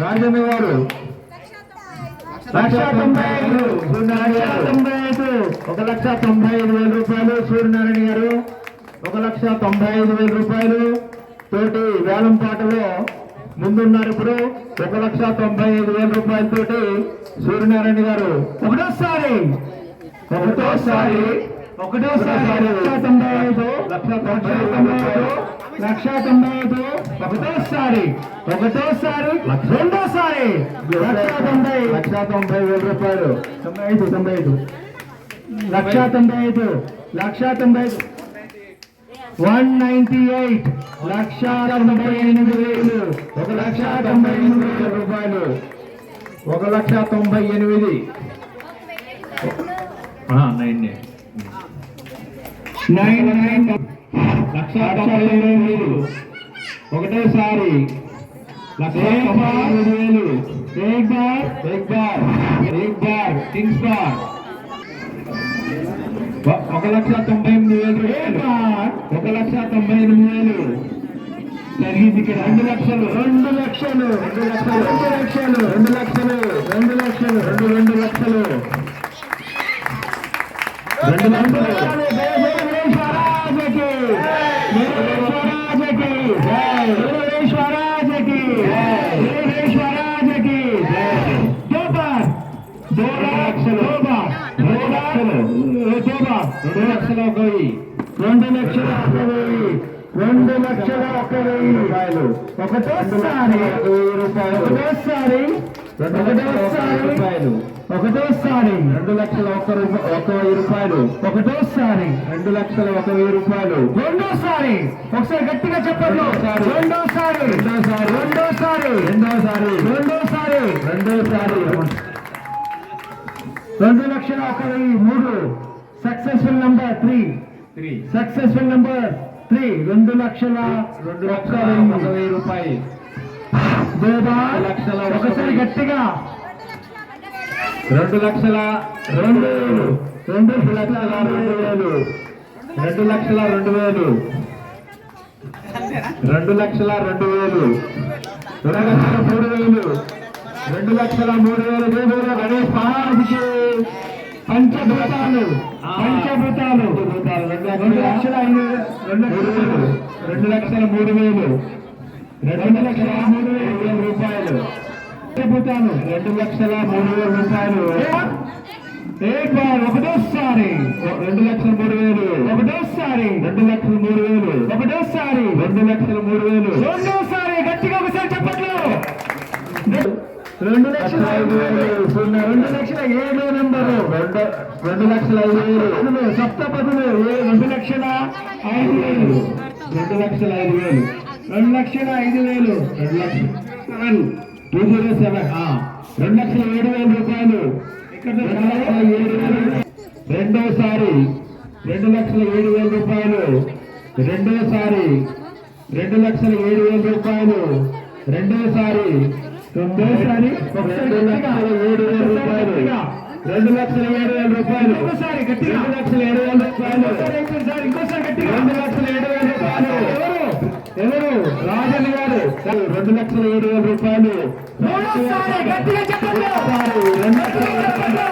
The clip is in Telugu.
రాజన్న గారు లక్ష తొంభై ఐదు. సూర్యనారాయణ తొంభై ఐదు. ఒక లక్ష తొంభై ఐదు వేల రూపాయలు. సూర్యనారాయణ గారు ఒక లక్ష తొంభై ఐదు వేల రూపాయలు. తోటి వేలం పాటలో ముందున్నారు ఇప్పుడు. ఒక లక్ష తొంభై ఐదు వేల రూపాయలతోటి సూర్యనారాయణ గారు. ఒకటోసారి. ఒకటోసారి. ఒకటోసారి లక్ష తొంభై ఐదు లక్ష తొంభై ఐదు ఒకటోసారి ఒకటోసారి రెండోసారి లక్ష తొంభై లక్ష తొంభై వేల రూపాయలు. తొంభై ఐదు తొంభై ఐదు. లక్ష తొంభై ఐదు లక్ష తొంభై ఐదు. One ninety eight. లక్ష తొంభై ఎనిమిది వేలు. ఒక లక్ష తొంభై ఎనిమిది వేల రూపాయలు. ఒక లక్ష తొంభై ఎనిమిది. నైన్ నైన్ నైన్ లక్ష ఒకటేసారి తొంభై ఎనిమిది వేలు. ఏక్ బార్ ఏక్ బార్ ఏక్ బార్ కింగ్స్ బార్ ఒక- ఒక లక్ష తొంభై ఎనిమిది వేలు ఒక లక్ష తొంభై ఎనిమిది వేలు. జరిగింది ఇక్కడ. రెండు లక్షలు. రెండు లక్షలు. రెండు లక్షలు. రెండు లక్షలు. రెండు లక్షలు. రెండు లక్షలు. రెండు రెండు లక్షలు. రెండు లక్షలు. లక్షలు రెండు లక్షలు రెండు లక్షల ఒక వెయ్యి రెండు లక్షల ఒక వెయ్యి రెండు లక్షల ఒక వెయ్యి రూపాయలు ఒకటోసారి ఒకటోసారి రూపాయలు ఒకటోసారి రెండు లక్షల ఒక ఒక వెయ్యి రూపాయలు. ఒకటోసారి రెండు లక్షల ఒక వెయ్యి రూపాయలు. రెండోసారి ఒకసారి గట్టిగా చెప్పండి. రెండోసారి రెండోసారి రెండోసారి రెండోసారి రెండోసారి రెండోసారి రెండు లక్షల ఒక వెయ్యి మూడు successful number three three successful number three రెండు లక్షల రెండు లక్షల ఒక వెయ్యి రూపాయలు లక్షల ఒకసారి గట్టిగా రెండు లక్షల రెండు వేలు రెండు లక్షల రెండు వేలు రెండు లక్షల రెండు వేలు రెండు లక్షల రెండు వేలు రెండు లక్షల మూడు వేలు రెండు లక్షల మూడు వేల గణేష్ మహారాజుకి పంచభూతాలు పంచభూతాలు రెండు లక్షల ఐదు రెండు లక్షల రెండు లక్షల మూడు వేలు రెండు లక్షల మూడు వేల రూపాయలు పంచభూతాలు రెండు లక్షల మూడు వేల రూపాయలు ఒకటోసారి రెండు లక్షల మూడు వేలు ఒకటోసారి రెండు లక్షల మూడు వేలు ఒకటోసారి రెండు లక్షల మూడు వేలు రెండోసారి గట్టిగా ఒకసారి చెప్పట్లు రెండు లక్షల ఐదు వేలు రెండు లక్షల ఏడు రెండు రెండు లక్షల ఐదు వేలు. సప్త పదులు. ఏ- రెండు లక్షల ఐదు వేలు. రెండు లక్షల ఐదు వేలు. రెండు లక్షల ఐదు వేలు. రెండు లక్షల సెవెన్. Two zero seven. రెండు లక్షల ఏడు వేల రూపాయలు. రెండోసారి రెండు లక్షల ఏడు వేల రూపాయలు. రెండోసారి రెండు లక్షల ఏడు వేల రూపాయలు. రెండోసారి రెండోసారి రెండు లక్షల ఏడు వేల రూపాయలు. రెండు లక్షల ఏడు వేల రూపాయలు. ఒకసారి రెండు లక్షల ఏడు వేల రూపాయలు. ఇంకోసారి రెండు లక్షల ఏడు వేల రూపాయలు. ఎవరు? ఎవరు? రాజన్ గారు. రెండు లక్షల ఏడు వేల రూపాయలు. గట్టిగా చెప్పండి. రెండు లక్షల